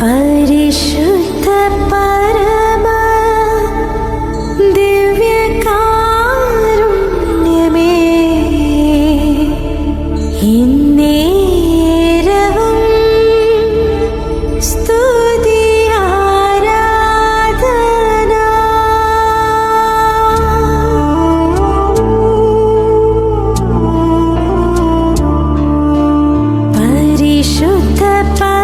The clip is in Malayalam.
പരിശുദ്ധ പരിശുദ്ധ പരമ